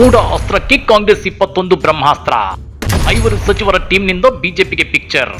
ಮೂಡ ಅಸ್ತ್ರಕ್ಕೆ ಕಾಂಗ್ರೆಸ್ ಇಪ್ಪತ್ತೊಂದು ಬ್ರಹ್ಮಾಸ್ತ್ರ. ಐವರು ಸಚಿವರ ಟೀಮ್ನಿಂದ ಬಿಜೆಪಿಗೆ picture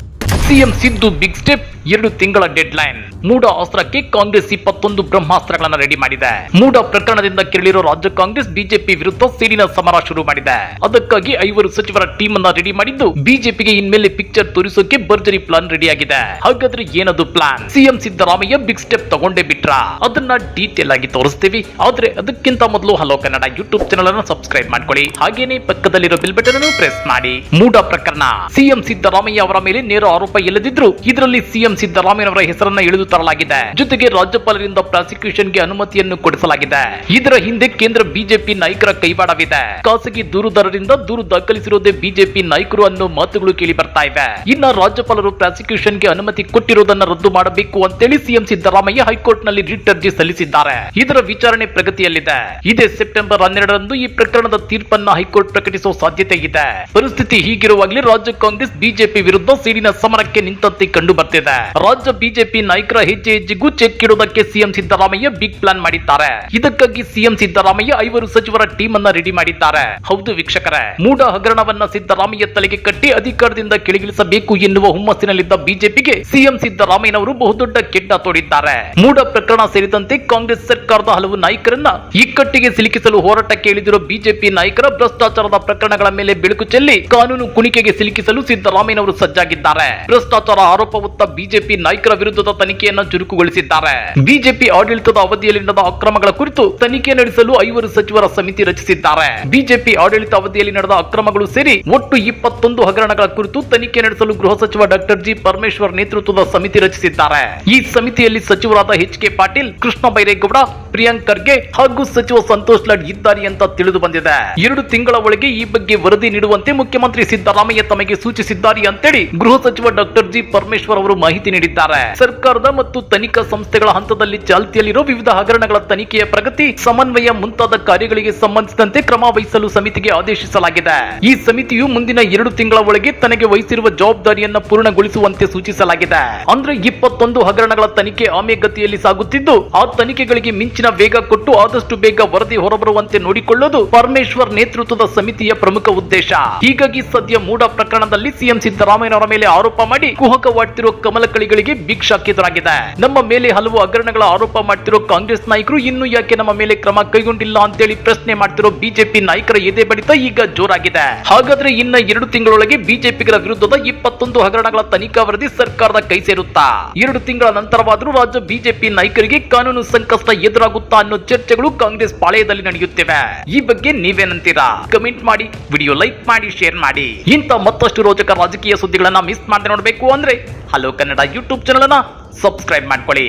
CM Siddu big step ಎರಡು ತಿಂಗಳ ಡೆಡ್ ಲೈನ್ ಮೂಡ ಅಸ್ತ್ರಕ್ಕೆ ಕಾಂಗ್ರೆಸ್ ಇಪ್ಪತ್ತೊಂದು ಬ್ರಹ್ಮಾಸ್ತ್ರಗಳನ್ನ ರೆಡಿ ಮಾಡಿದೆ. ಮೂಡ ಪ್ರಕರಣದಿಂದ ಕೆರಳಿರೋ ರಾಜ್ಯ ಕಾಂಗ್ರೆಸ್ ಬಿಜೆಪಿ ವಿರುದ್ಧ ಸೇರಿನ ಸಮರ ಶುರು ಮಾಡಿದೆ. ಅದಕ್ಕಾಗಿ ಐವರು ಸಚಿವರ ಟೀಮ್ ಅನ್ನ ರೆಡಿ ಮಾಡಿದ್ದು ಬಿಜೆಪಿಗೆ ಇನ್ಮೇಲೆ ಪಿಕ್ಚರ್ ತೋರಿಸೋಕೆ ಭರ್ಜರಿ ಪ್ಲಾನ್ ರೆಡಿ ಆಗಿದೆ. ಹಾಗಾದ್ರೆ ಏನದು plan CM Siddaramaiah big step ತಗೊಂಡೇ ಬಿಟ್ರ? ಅದನ್ನ ಡೀಟೇಲ್ ಆಗಿ ತೋರಿಸ್ತೀವಿ. ಆದ್ರೆ ಅದಕ್ಕಿಂತ ಮೊದಲು ಹಲೋ ಕನ್ನಡ ಯೂಟ್ಯೂಬ್ ಚಾನಲ್ ಅನ್ನು ಸಬ್ಸ್ಕ್ರೈಬ್ ಮಾಡ್ಕೊಳ್ಳಿ. ಹಾಗೇನೆ ಪಕ್ಕದಲ್ಲಿರೋ ಬಿಲ್ ಬಟನ್ ಅನ್ನು ಪ್ರೆಸ್ ಮಾಡಿ. ಮೂಡ ಪ್ರಕರಣ. ಸಿಎಂ ಸಿದ್ದರಾಮಯ್ಯ ಅವರ ಮೇಲೆ ನೇರ ಆರೋಪ ಇಲ್ಲದಿದ್ರು ಇದರಲ್ಲಿ ಸಿಎಂ ಸಿದ್ದರಾಮಯ್ಯನವರ ಹೆಸರನ್ನ ಇಳಿದು ತರಲಾಗಿದೆ. ಜೊತೆಗೆ ರಾಜ್ಯಪಾಲರಿಂದ ಪ್ರಾಸಿಕ್ಯೂಷನ್ಗೆ ಅನುಮತಿಯನ್ನು ಕೊಡಿಸಲಾಗಿದೆ. ಇದರ ಹಿಂದೆ ಕೇಂದ್ರ ಬಿಜೆಪಿ ನಾಯಕರ ಕೈವಾಡವಿದೆ. ಖಾಸಗಿ ದೂರುದಾರರಿಂದ ದೂರು ದಾಖಲಿಸಿರುವುದೇ ಬಿಜೆಪಿ ನಾಯಕರು ಅನ್ನೋ ಮಾತುಗಳು ಕೇಳಿ ಬರ್ತಾ ಇವೆ. ಇನ್ನ ರಾಜ್ಯಪಾಲರು ಪ್ರಾಸಿಕ್ಯೂಷನ್ಗೆ ಅನುಮತಿ ಕೊಟ್ಟಿರುವುದನ್ನ ರದ್ದು ಮಾಡಬೇಕು ಅಂತೇಳಿ ಸಿಎಂ ಸಿದ್ದರಾಮಯ್ಯ ಹೈಕೋರ್ಟ್ನಲ್ಲಿ ರಿಟ್ ಅರ್ಜಿ ಸಲ್ಲಿಸಿದ್ದಾರೆ. ಇದರ ವಿಚಾರಣೆ ಪ್ರಗತಿಯಲ್ಲಿದೆ. ಇದೇ ಸೆಪ್ಟೆಂಬರ್ ಹನ್ನೆರಡರಂದು ಈ ಪ್ರಕರಣದ ತೀರ್ಪನ್ನ ಹೈಕೋರ್ಟ್ ಪ್ರಕಟಿಸುವ ಸಾಧ್ಯತೆ ಇದೆ. ಪರಿಸ್ಥಿತಿ ಹೀಗಿರುವಾಗಲೇ ರಾಜ್ಯ ಕಾಂಗ್ರೆಸ್, ಬಿಜೆಪಿ ವಿರುದ್ಧ ಸೀರಿನ ಸಮರಕ್ಕೆ ನಿಂತಂತೆ ಕಂಡು ಬರ್ತಿದೆ. ರಾಜ್ಯ ಬಿಜೆಪಿ ನಾಯಕರ ಹೆಜ್ಜೆ ಹೆಜ್ಜೆಗೂ ಚೆಕ್ ಇಡುವುದಕ್ಕೆ ಸಿಎಂ ಸಿದ್ದರಾಮಯ್ಯ ಬಿಗ್ ಪ್ಲಾನ್ ಮಾಡಿದ್ದಾರೆ. ಇದಕ್ಕಾಗಿ ಸಿಎಂ ಸಿದ್ದರಾಮಯ್ಯ ಐವರು ಸಚಿವರ ಟೀಮ್ ಅನ್ನ ರೆಡಿ ಮಾಡಿದ್ದಾರೆ. ಹೌದು ವೀಕ್ಷಕರೇ ಮೂಡ ಹಗರಣವನ್ನ ಸಿದ್ದರಾಮಯ್ಯ ತಲೆಗೆ ಕಟ್ಟಿ ಅಧಿಕಾರದಿಂದ ಕೆಳಗಿಳಿಸಬೇಕು ಎನ್ನುವ ಹುಮ್ಮಸ್ಸಿನಲ್ಲಿದ್ದ ಬಿಜೆಪಿಗೆ ಸಿಎಂ ಸಿದ್ದರಾಮಯ್ಯನವರು ಬಹುದೊಡ್ಡ ಕೆಟ್ಟ ತೋಡಿದ್ದಾರೆ. ಮೂಡ ಪ್ರಕರಣ ಸೇರಿದಂತೆ ಕಾಂಗ್ರೆಸ್ ಸರ್ಕಾರದ ಹಲವು ನಾಯಕರನ್ನ ಇಕ್ಕಟ್ಟಿಗೆ ಸಿಲುಕಿಸಲು ಹೋರಾಟಕ್ಕೆ ಇಳಿದಿರುವ ಬಿಜೆಪಿ ನಾಯಕರ ಭ್ರಷ್ಟಾಚಾರದ ಪ್ರಕರಣಗಳ ಮೇಲೆ ಬೆಳಕು ಚೆಲ್ಲಿ ಕಾನೂನು ಕುಣಿಕೆಗೆ ಸಿಲುಕಿಸಲು ಸಿದ್ದರಾಮಯ್ಯನವರು ಸಜ್ಜಾಗಿದ್ದಾರೆ. ಭ್ರಷ್ಟಾಚಾರ ಆರೋಪ ಹೊತ್ತ ನಾಯಕರ ವಿರುದ್ಧದ ತನಿಖೆಯನ್ನು ಚುರುಕುಗೊಳಿಸಿದ್ದಾರೆ. ಬಿಜೆಪಿ ಆಡಳಿತದ ಅವಧಿಯಲ್ಲಿ ನಡೆದ ಅಕ್ರಮಗಳ ಕುರಿತು ತನಿಖೆ ನಡೆಸಲು ಐವರು ಸಚಿವರ ಸಮಿತಿ ರಚಿಸಿದ್ದಾರೆ. ಬಿಜೆಪಿ ಆಡಳಿತ ಅವಧಿಯಲ್ಲಿ ನಡೆದ ಅಕ್ರಮಗಳು ಸೇರಿ ಒಟ್ಟು ಇಪ್ಪತ್ತೊಂದು ಹಗರಣಗಳ ಕುರಿತು ತನಿಖೆ ನಡೆಸಲು ಗೃಹ ಸಚಿವ ಡಾಕ್ಟರ್ ಜಿ ಪರಮೇಶ್ವರ್ ನೇತೃತ್ವದ ಸಮಿತಿ ರಚಿಸಿದ್ದಾರೆ. ಈ ಸಮಿತಿಯಲ್ಲಿ ಸಚಿವರಾದ ಎಚ್ ಕೆ ಪಾಟೀಲ್, ಕೃಷ್ಣ ಬೈರೇಗೌಡ, ಪ್ರಿಯಾಂಕ್ ಖರ್ಗೆ ಹಾಗೂ ಸಚಿವ ಸಂತೋಷ್ ಲಾಡ್ ಇದ್ದಾರೆ ಅಂತ ತಿಳಿದು ಬಂದಿದೆ. ಎರಡು ತಿಂಗಳ ಒಳಗೆ ಈ ಬಗ್ಗೆ ವರದಿ ನೀಡುವಂತೆ ಮುಖ್ಯಮಂತ್ರಿ ಸಿದ್ದರಾಮಯ್ಯ ತಮಗೆ ಸೂಚಿಸಿದ್ದಾರೆ ಅಂತೇಳಿ ಗೃಹ ಸಚಿವ ಡಾಕ್ಟರ್ ಜಿ ಪರಮೇಶ್ವರ್ ಅವರು ಮಾಹಿತಿ ನೀಡಿದ್ದಾರೆ. ಸರ್ಕಾರದ ಮತ್ತು ತನಿಖಾ ಸಂಸ್ಥೆಗಳ ಹಂತದಲ್ಲಿ ಚಾಲ್ತಿಯಲ್ಲಿರುವ ವಿವಿಧ ಹಗರಣಗಳ ತನಿಖೆಯ ಪ್ರಗತಿ, ಸಮನ್ವಯ ಮುಂತಾದ ಕಾರ್ಯಗಳಿಗೆ ಸಂಬಂಧಿಸಿದಂತೆ ಕ್ರಮ ವಹಿಸಲು ಸಮಿತಿಗೆ ಆದೇಶಿಸಲಾಗಿದೆ. ಈ ಸಮಿತಿಯು ಮುಂದಿನ ಎರಡು ತಿಂಗಳ ಒಳಗೆ ತನಗೆ ವಹಿಸಿರುವ ಜವಾಬ್ದಾರಿಯನ್ನ ಪೂರ್ಣಗೊಳಿಸುವಂತೆ ಸೂಚಿಸಲಾಗಿದೆ. ಅಂದ್ರೆ ಇಪ್ಪತ್ತೊಂದು ಹಗರಣಗಳ ತನಿಖೆ ಆಮೆಗತಿಯಲ್ಲಿ ಸಾಗುತ್ತಿದ್ದು, ಆ ತನಿಖೆಗಳಿಗೆ ಮಿಂಚಿನ ವೇಗ ಕೊಟ್ಟು ಆದಷ್ಟು ಬೇಗ ವರದಿ ಹೊರಬರುವಂತೆ ನೋಡಿಕೊಳ್ಳೋದು ಪರಮೇಶ್ವರ್ ನೇತೃತ್ವದ ಸಮಿತಿಯ ಪ್ರಮುಖ ಉದ್ದೇಶ. ಹೀಗಾಗಿ ಸದ್ಯ ಮೂಡ ಪ್ರಕರಣದಲ್ಲಿ ಸಿಎಂ ಸಿದ್ದರಾಮಯ್ಯನವರ ಮೇಲೆ ಆರೋಪ ಮಾಡಿ ಕುಹಕವಾಡ್ತಿರುವ ಕಮಲಕಳಿಗಳಿಗೆ ಬಿಗ್ ಶಾಕಿತರಾಗಿದೆ ನಮ್ಮ ಮೇಲೆ ಹಲವು ಹಗರಣಗಳ ಆರೋಪ ಮಾಡ್ತಿರೋ ಕಾಂಗ್ರೆಸ್ ನಾಯಕರು ಇನ್ನು ಯಾಕೆ ನಮ್ಮ ಮೇಲೆ ಕ್ರಮ ಕೈಗೊಂಡಿಲ್ಲ ಅಂತೇಳಿ ಪ್ರಶ್ನೆ ಮಾಡ್ತಿರೋ ಬಿಜೆಪಿ ನಾಯಕರ ಎದೆ ಬಡಿತ ಈಗ ಜೋರಾಗಿದೆ. ಹಾಗಾದ್ರೆ ಇನ್ನ ಎರಡು ತಿಂಗಳೊಳಗೆ ಬಿಜೆಪಿಗಳ ವಿರುದ್ಧದ ಇಪ್ಪತ್ತೊಂದು ಹಗರಣಗಳ ತನಿಖಾ ವರದಿ ಸರ್ಕಾರದ ಕೈ ಸೇರುತ್ತಾ? ಎರಡು ತಿಂಗಳ ನಂತರವಾದರೂ ರಾಜ್ಯ ಬಿಜೆಪಿ ನಾಯಕರಿಗೆ ಕಾನೂನು ಸಂಕಷ್ಟ ಎದುರಾಗುತ್ತಾ ಅನ್ನೋ ಚರ್ಚೆಗಳು ಕಾಂಗ್ರೆಸ್ ಪಾಳೆಯದಲ್ಲಿ ನಡೆಯುತ್ತಿವೆ. ಈ ಬಗ್ಗೆ ನೀವೇನಂತೀರಾ ಕಮೆಂಟ್ ಮಾಡಿ, ವಿಡಿಯೋ ಲೈಕ್ ಮಾಡಿ, ಶೇರ್ ಮಾಡಿ. ಇಂಥ ಮತ್ತಷ್ಟು ರೋಚಕ ರಾಜಕೀಯ ಸುದ್ದಿಗಳನ್ನ ಮಿಸ್ ಮಾಡದೆ ನೋಡಬೇಕು ಅಂದ್ರೆ ಹಲೋ ಕನ್ನಡ ಯೂಟ್ಯೂಬ್ ಚಾನಲ್ ಅನ್ನ ಸಬ್ಸ್ಕ್ರೈಬ್ ಮಾಡ್ಕೊಳ್ಳಿ.